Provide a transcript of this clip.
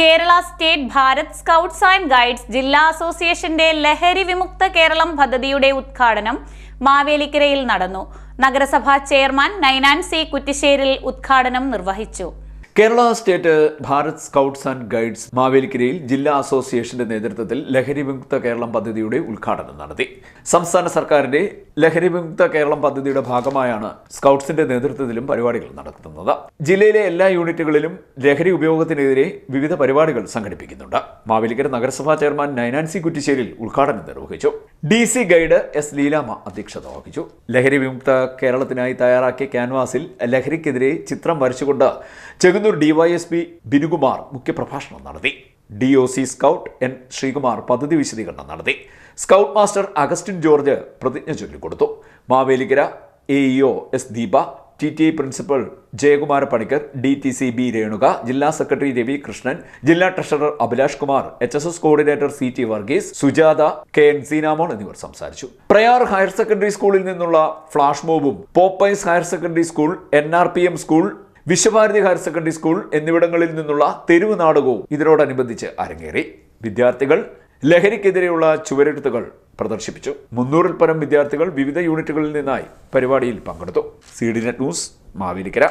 Kerala state Bharat scouts and guides ജില്ലാ അസോസിയേഷന്റെ ലഹരി വിമുക്ത കേരളം പദ്ധതിയുടെ ഉദ്ഘാടനം മാവേലിക്കരയിൽ നടന്നു. നഗരസഭാ ചെയർമാൻ നൈനാൻ സി കുറ്റിശ്ശേരിൽ ഉദ്ഘാടനം നിർവഹിച്ചു. Kerala state Bharat scouts and guides മാവേലിക്കരയിൽ ജില്ലാ അസോസിയേഷന്റെ നേതൃത്വത്തിൽ ലഹരി വിമുക്ത കേരളം പദ്ധതിയുടെ ഉദ്ഘാടനം നടത്തി. സംസ്ഥാന സർക്കാരിന്റെ ലഹരി വിമുക്ത കേരളം പദ്ധതിയുടെ ഭാഗമായാണ് സ്കൗട്ട്സിന്റെ നേതൃത്വത്തിലും പരിപാടികൾ നടത്തുന്നത് ജില്ലയിലെ എല്ലാ യൂണിറ്റുകളിലും ലഹരി ഉപയോഗത്തിനെതിരെ വിവിധ പരിപാടികൾ സംഘടിപ്പിക്കുന്നുണ്ട്. മാവേലിക്കര നഗരസഭാ ചെയർമാൻ നൈനാൻസി കുറ്റിശ്ശേരിൽ ഉദ്ഘാടനം നിർവഹിച്ചു. D C guide S Leelamma അധ്യക്ഷത വഹിച്ചു. ലഹരി വിമുക്ത കേരളത്തിനായി തയ്യാറാക്കിയ ക്യാൻവാസിൽ ലഹരിക്കെതിരെ ചിത്രം വരച്ചുകൊണ്ട് ചെങ്ങന്നൂർ ഡിവൈഎസ്പി ബിനുകുമാർ മുഖ്യപ്രഭാഷണം നടത്തി. D O C scout N Sreekumar പദ്ധതി വിശദീകരണം നടത്തി. സ്കൗട്ട് മാസ്റ്റർ അഗസ്റ്റിൻ ജോർജ് പ്രതിജ്ഞ ചൊല്ലിക്കൊടുത്തു. Mavelikara A EO S Deepa T T I principal Jayakumara Panicker D T C B Renuka ജില്ലാ സെക്രട്ടറി രവി കൃഷ്ണൻ ജില്ലാ treasurer Abhilash Kumar H S S coordinator C T Varghese Sujatha K N Seenamol എന്നിവർ സംസാരിച്ചു. Prayar higher secondary സ്കൂളിൽ നിന്നുള്ള flash മോബും Pope Pius higher secondary school N R P M school Vishwabharati higher secondary school എന്നിവിടങ്ങളിൽ നിന്നുള്ള തെരുവ് നാടകവും ഇതിനോടനുബന്ധിച്ച് അരങ്ങേറി. വിദ്യാർത്ഥികൾ ലഹരിക്കെതിരെയുള്ള ചുവരെഴുത്തുകൾ പ്രദർശിപ്പിച്ചു. മുന്നൂറിൽ പരം വിദ്യാർത്ഥികൾ വിവിധ യൂണിറ്റുകളിൽ നിന്നായി പരിപാടിയിൽ പങ്കെടുത്തു. C D net news Mavelikara.